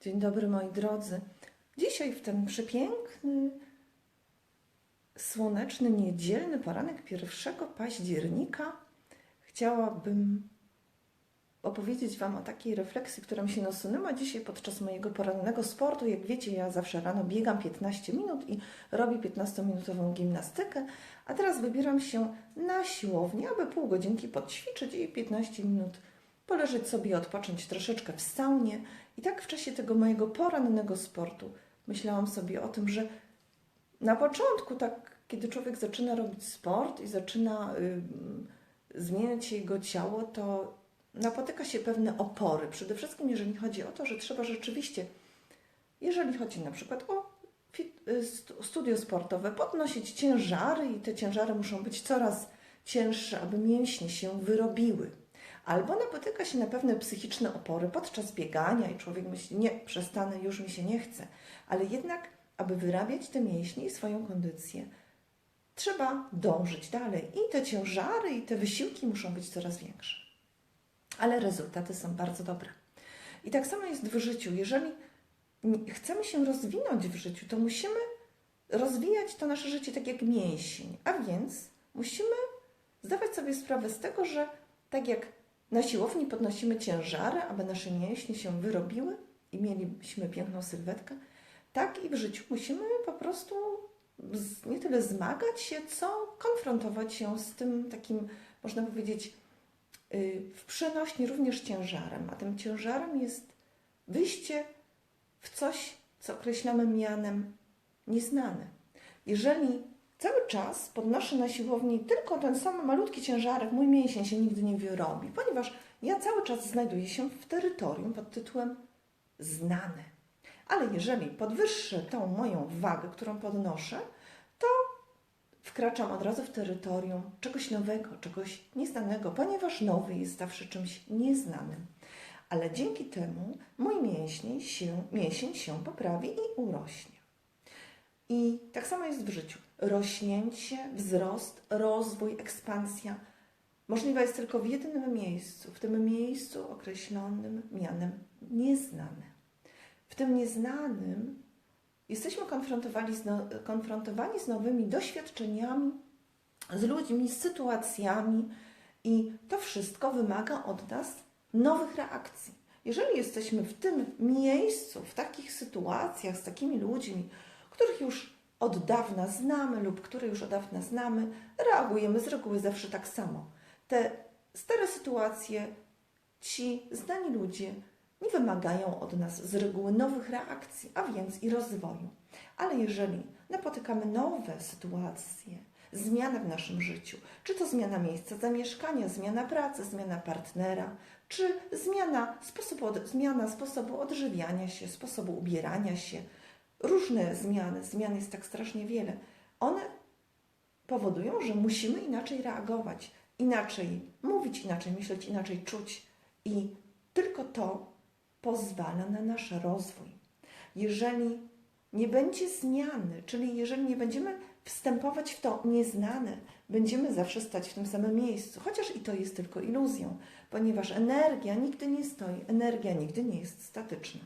Dzień dobry moi drodzy. Dzisiaj w ten przepiękny, słoneczny, niedzielny poranek 1 października chciałabym opowiedzieć Wam o takiej refleksji, która mi się nasunęła dzisiaj podczas mojego porannego sportu. Jak wiecie, ja zawsze rano biegam 15 minut i robię 15-minutową gimnastykę, a teraz wybieram się na siłownię, aby pół godzinki podćwiczyć i 15 minut poleżeć sobie, odpocząć troszeczkę w saunie. I tak w czasie tego mojego porannego sportu myślałam sobie o tym, że na początku, tak kiedy człowiek zaczyna robić sport i zaczyna y, zmieniać się jego ciało, to napotyka się pewne opory. Przede wszystkim, jeżeli chodzi o to, że trzeba rzeczywiście, jeżeli chodzi na przykład o fit, y, stu- studio sportowe, podnosić ciężary i te ciężary muszą być coraz cięższe, aby mięśnie się wyrobiły. Albo napotyka się na pewne psychiczne opory podczas biegania i człowiek myśli, nie, przestanę, już mi się nie chce. Ale jednak, aby wyrabiać te mięśnie i swoją kondycję, trzeba dążyć dalej. I te ciężary, i te wysiłki muszą być coraz większe. Ale rezultaty są bardzo dobre. I tak samo jest w życiu. Jeżeli chcemy się rozwinąć w życiu, to musimy rozwijać to nasze życie tak jak mięsień. A więc musimy zdawać sobie sprawę z tego, że tak jak na siłowni podnosimy ciężary, aby nasze mięśnie się wyrobiły i mieliśmy piękną sylwetkę, tak i w życiu musimy po prostu nie tyle zmagać się, co konfrontować się z tym takim, można powiedzieć, y, w przenośni również ciężarem. A tym ciężarem jest wyjście w coś, co określamy mianem nieznane. Jeżeli cały czas podnoszę na siłowni tylko ten sam malutki ciężarek, mój mięsień się nigdy nie wyrobi, ponieważ ja cały czas znajduję się w terytorium pod tytułem znane. Ale jeżeli podwyższę tą moją wagę, którą podnoszę, to wkraczam od razu w terytorium czegoś nowego, czegoś nieznanego, ponieważ nowy jest zawsze czymś nieznanym. Ale dzięki temu mój się, mięsień się poprawi i urośnie. I tak samo jest w życiu. Rośnięcie, wzrost, rozwój, ekspansja możliwa jest tylko w jednym miejscu, w tym miejscu określonym mianem nieznane. W tym nieznanym jesteśmy konfrontowani z, no, konfrontowani z nowymi doświadczeniami, z ludźmi, z sytuacjami i to wszystko wymaga od nas nowych reakcji. Jeżeli jesteśmy w tym miejscu, w takich sytuacjach, z takimi ludźmi, których już od dawna znamy lub które już od dawna znamy, reagujemy z reguły zawsze tak samo. Te stare sytuacje, ci znani ludzie nie wymagają od nas z reguły nowych reakcji, a więc i rozwoju. Ale jeżeli napotykamy nowe sytuacje, zmiany w naszym życiu, czy to zmiana miejsca zamieszkania, zmiana pracy, zmiana partnera, czy zmiana sposobu, zmiana sposobu odżywiania się, sposobu ubierania się, różne zmiany, zmian jest tak strasznie wiele, one powodują, że musimy inaczej reagować, inaczej mówić, inaczej myśleć, inaczej czuć. I tylko to pozwala na nasz rozwój. Jeżeli nie będzie zmiany, czyli jeżeli nie będziemy wstępować w to nieznane, będziemy zawsze stać w tym samym miejscu, chociaż i to jest tylko iluzją, ponieważ energia nigdy nie stoi, energia nigdy nie jest statyczna.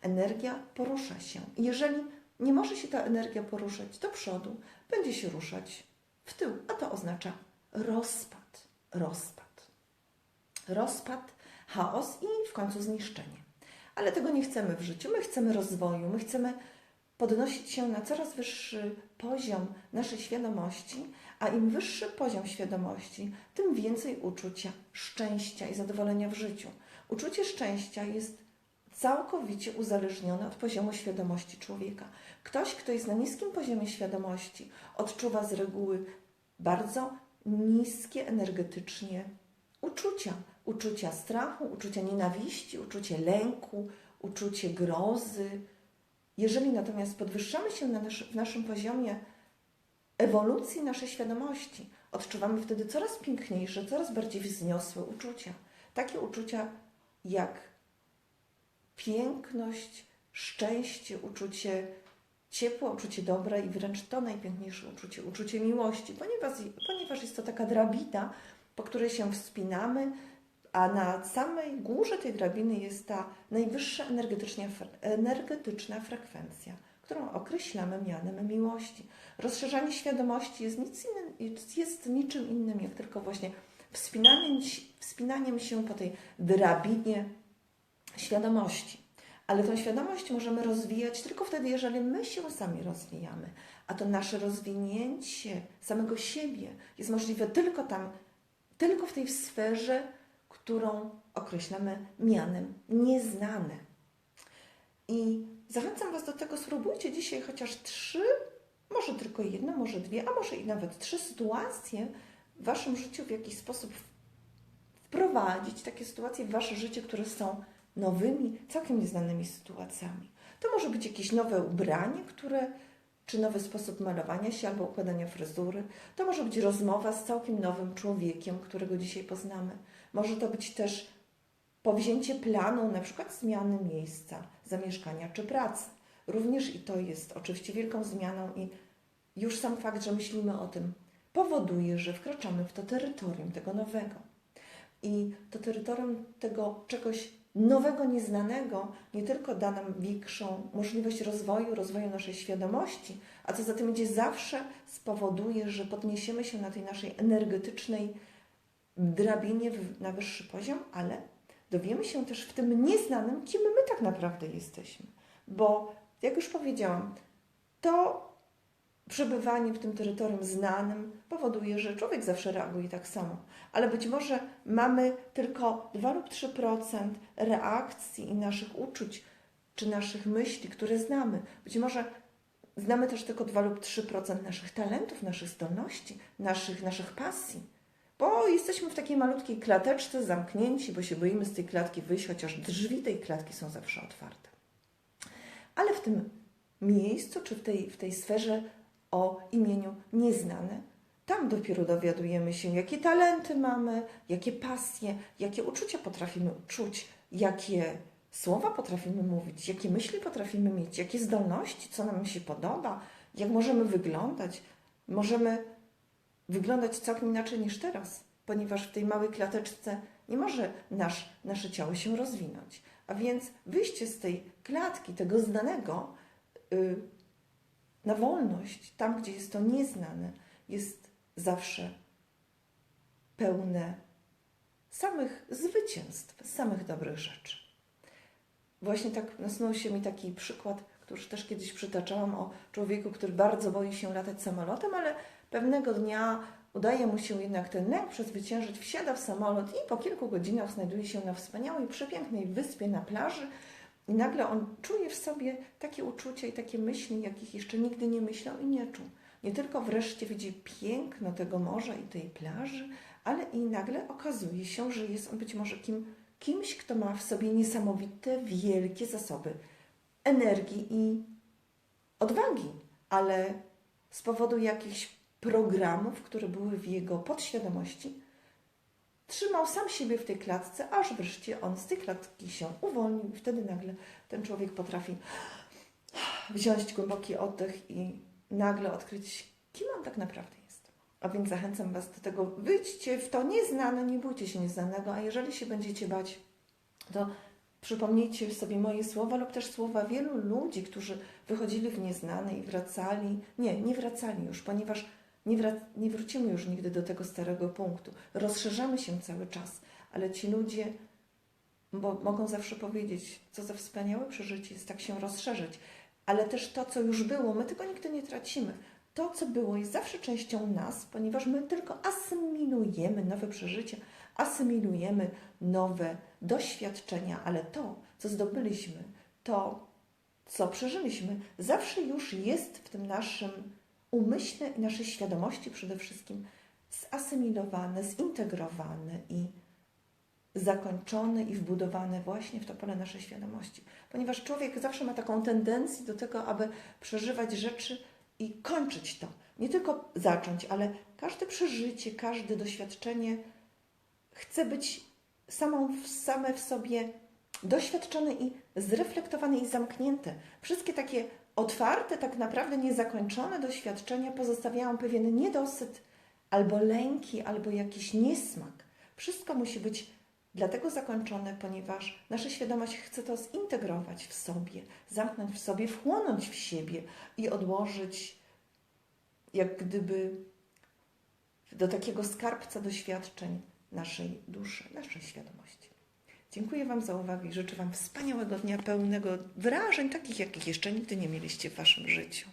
Energia porusza się. Jeżeli nie może się ta energia poruszać do przodu, będzie się ruszać w tył, a to oznacza rozpad. Rozpad. Rozpad, chaos i w końcu zniszczenie. Ale tego nie chcemy w życiu. My chcemy rozwoju, my chcemy podnosić się na coraz wyższy poziom naszej świadomości, a im wyższy poziom świadomości, tym więcej uczucia, szczęścia i zadowolenia w życiu. Uczucie szczęścia jest całkowicie uzależnione od poziomu świadomości człowieka. Ktoś, kto jest na niskim poziomie świadomości, odczuwa z reguły bardzo niskie energetycznie uczucia. Uczucia strachu, uczucia nienawiści, uczucie lęku, uczucie grozy. Jeżeli natomiast podwyższamy się na nasz, w naszym poziomie ewolucji naszej świadomości, odczuwamy wtedy coraz piękniejsze, coraz bardziej wzniosłe uczucia. Takie uczucia jak piękność, szczęście, uczucie ciepła, uczucie dobra i wręcz to najpiękniejsze uczucie, uczucie miłości, ponieważ, ponieważ jest to taka drabina, po której się wspinamy, a na samej górze tej drabiny jest ta najwyższa energetyczna, energetyczna frekwencja, którą określamy mianem miłości. Rozszerzanie świadomości jest, nic innym, jest niczym innym, jak tylko właśnie wspinaniem, wspinaniem się po tej drabinie świadomości. Ale tą świadomość możemy rozwijać tylko wtedy, jeżeli my się sami rozwijamy. A to nasze rozwinięcie samego siebie jest możliwe tylko tam, tylko w tej sferze, którą określamy mianem nieznane. I zachęcam Was do tego, spróbujcie dzisiaj chociaż trzy, może tylko jedno, może dwie, a może i nawet trzy sytuacje w Waszym życiu w jakiś sposób wprowadzić, takie sytuacje w Wasze życie, które są nowymi, całkiem nieznanymi sytuacjami. To może być jakieś nowe ubranie, które, czy nowy sposób malowania się albo układania fryzury. To może być rozmowa z całkiem nowym człowiekiem, którego dzisiaj poznamy. Może to być też powzięcie planu, na przykład zmiany miejsca zamieszkania czy pracy. Również i to jest oczywiście wielką zmianą i już sam fakt, że myślimy o tym, powoduje, że wkraczamy w to terytorium tego nowego. I to terytorium tego czegoś nowego, nieznanego nie tylko da nam większą możliwość rozwoju, rozwoju naszej świadomości, a co za tym idzie, zawsze spowoduje, że podniesiemy się na tej naszej energetycznej drabinie na wyższy poziom, ale dowiemy się też w tym nieznanym, kim my tak naprawdę jesteśmy. Bo, jak już powiedziałam, to przebywanie w tym terytorium znanym powoduje, że człowiek zawsze reaguje tak samo. Ale być może mamy tylko 2 lub 3% reakcji i naszych uczuć czy naszych myśli, które znamy. Być może znamy też tylko 2 lub 3% naszych talentów, naszych zdolności, naszych, naszych pasji. Bo jesteśmy w takiej malutkiej klateczce zamknięci, bo się boimy z tej klatki wyjść, chociaż drzwi tej klatki są zawsze otwarte. Ale w tym miejscu, czy w tej, w tej sferze o imieniu nieznane. Tam dopiero dowiadujemy się, jakie talenty mamy, jakie pasje, jakie uczucia potrafimy czuć, jakie słowa potrafimy mówić, jakie myśli potrafimy mieć, jakie zdolności, co nam się podoba, jak możemy wyglądać. Możemy wyglądać całkiem inaczej niż teraz, ponieważ w tej małej klateczce nie może nasz, nasze ciało się rozwinąć. A więc wyjście z tej klatki, tego znanego, yy, na wolność, tam gdzie jest to nieznane, jest zawsze pełne samych zwycięstw, samych dobrych rzeczy. Właśnie tak nasunął się mi taki przykład, który też kiedyś przytaczałam o człowieku, który bardzo boi się latać samolotem, ale pewnego dnia udaje mu się jednak ten lęk przezwyciężyć, wsiada w samolot i po kilku godzinach znajduje się na wspaniałej, przepięknej wyspie na plaży, i nagle on czuje w sobie takie uczucia i takie myśli, jakich jeszcze nigdy nie myślał i nie czuł. Nie tylko wreszcie widzi piękno tego morza i tej plaży, ale i nagle okazuje się, że jest on być może kim, kimś, kto ma w sobie niesamowite, wielkie zasoby energii i odwagi, ale z powodu jakichś programów, które były w jego podświadomości, trzymał sam siebie w tej klatce, aż wreszcie on z tej klatki się uwolnił. Wtedy nagle ten człowiek potrafi wziąć głęboki oddech i nagle odkryć, kim on tak naprawdę jest. A więc zachęcam Was do tego, wyjdźcie w to nieznane, nie bójcie się nieznanego, a jeżeli się będziecie bać, to przypomnijcie sobie moje słowa lub też słowa wielu ludzi, którzy wychodzili w nieznane i wracali. Nie, nie wracali już, ponieważ nie, wrac- nie wrócimy już nigdy do tego starego punktu. Rozszerzamy się cały czas, ale ci ludzie bo mogą zawsze powiedzieć, co za wspaniałe przeżycie jest tak się rozszerzyć, ale też to, co już było, my tego nigdy nie tracimy. To, co było, jest zawsze częścią nas, ponieważ my tylko asymilujemy nowe przeżycia, asymilujemy nowe doświadczenia, ale to, co zdobyliśmy, to, co przeżyliśmy, zawsze już jest w tym naszym umyśle i naszej świadomości przede wszystkim zasymilowane, zintegrowane i zakończone i wbudowane właśnie w to pole naszej świadomości. Ponieważ człowiek zawsze ma taką tendencję do tego, aby przeżywać rzeczy i kończyć to. Nie tylko zacząć, ale każde przeżycie, każde doświadczenie chce być samą, same w sobie doświadczone i zreflektowane i zamknięte. Wszystkie takie otwarte, tak naprawdę niezakończone doświadczenia pozostawiają pewien niedosyt, albo lęki, albo jakiś niesmak. Wszystko musi być dlatego zakończone, ponieważ nasza świadomość chce to zintegrować w sobie, zamknąć w sobie, wchłonąć w siebie i odłożyć jak gdyby do takiego skarbca doświadczeń naszej duszy, naszej świadomości. Dziękuję Wam za uwagę i życzę Wam wspaniałego dnia pełnego wyrażeń, takich jakich jeszcze nigdy nie mieliście w Waszym życiu.